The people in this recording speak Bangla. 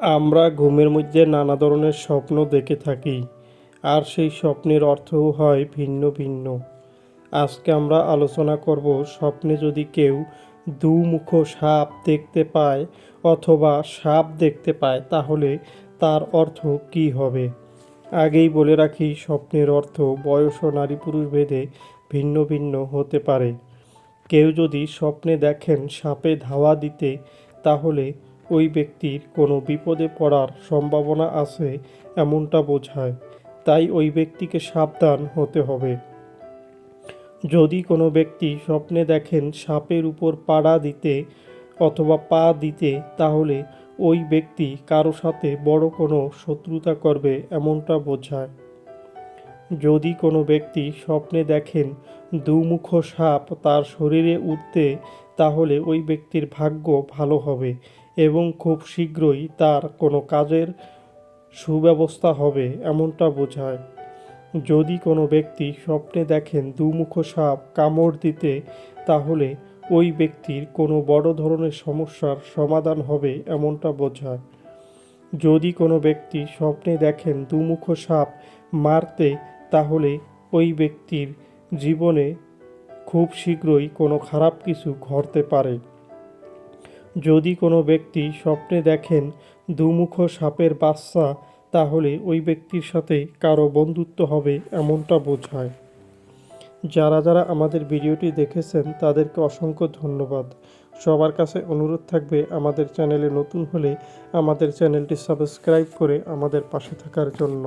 আমরা ঘুমের মধ্যে নানা ধরনের স্বপ্ন দেখে থাকি, আর সেই স্বপ্নের অর্থও হয় ভিন্ন ভিন্ন। আজকে আমরা আলোচনা করব স্বপ্নে যদি কেউ দুমুখ সাপ দেখতে পায় অথবা সাপ দেখতে পায়, তাহলে তার অর্থ কী হবে? আগেই বলে রাখি, স্বপ্নের অর্থ বয়স ও নারী পুরুষ ভেদে ভিন্ন ভিন্ন হতে পারে। কেউ যদি স্বপ্নে দেখেন সাপে ধাওয়া দিতে, তাহলে ওই ব্যক্তির কোনো বিপদে পড়ার সম্ভাবনা আছে এমনটা বোঝায়। তাই ওই ব্যক্তিকে সাবধান হতে হবে। যদি কোনো ব্যক্তি স্বপ্নে দেখেন সাপের উপর পাড়া দিতে অথবা পা দিতে, তাহলে ওই ব্যক্তি কারও সাথে বড় কোনো শত্রুতা করবে এমনটা বোঝায়। যদি কোনো ব্যক্তি স্বপ্নে দেখেন দুমুখ সাপ তার শরীরে উঠতে, তাহলে ওই ব্যক্তির ভাগ্য ভালো হবে। এবং খুব শীঘ্রই তার কোনো কাজের সুব্যবস্থা হবে এমনটা বোঝায়। যদি কোনো ব্যক্তি স্বপ্নে দেখেন দুমুখ সাপ কামড় দিতে, তাহলে ওই ব্যক্তির কোনো বড় ধরনের সমস্যার সমাধান হবে এমনটা বোঝায়। যদি কোনো ব্যক্তি স্বপ্নে দেখেন দুমুখ সাপ মারতে, তাহলে ওই ব্যক্তির জীবনে খুব শীঘ্রই কোনো খারাপ কিছু ঘটতে পারে। যদি কোনো ব্যক্তি স্বপ্নে দেখেন দুমুখ সাপের বাচ্চা, তাহলে ওই ব্যক্তির সাথে কারও বন্ধুত্ব হবে এমনটা বোঝায় যারা যারা আমাদের ভিডিওটি দেখেছেন, তাদেরকে অসংখ্য ধন্যবাদ। সবার কাছে অনুরোধ থাকবে আমাদের চ্যানেলে নতুন হলে আমাদের চ্যানেলটি সাবস্ক্রাইব করে আমাদের পাশে থাকার জন্য।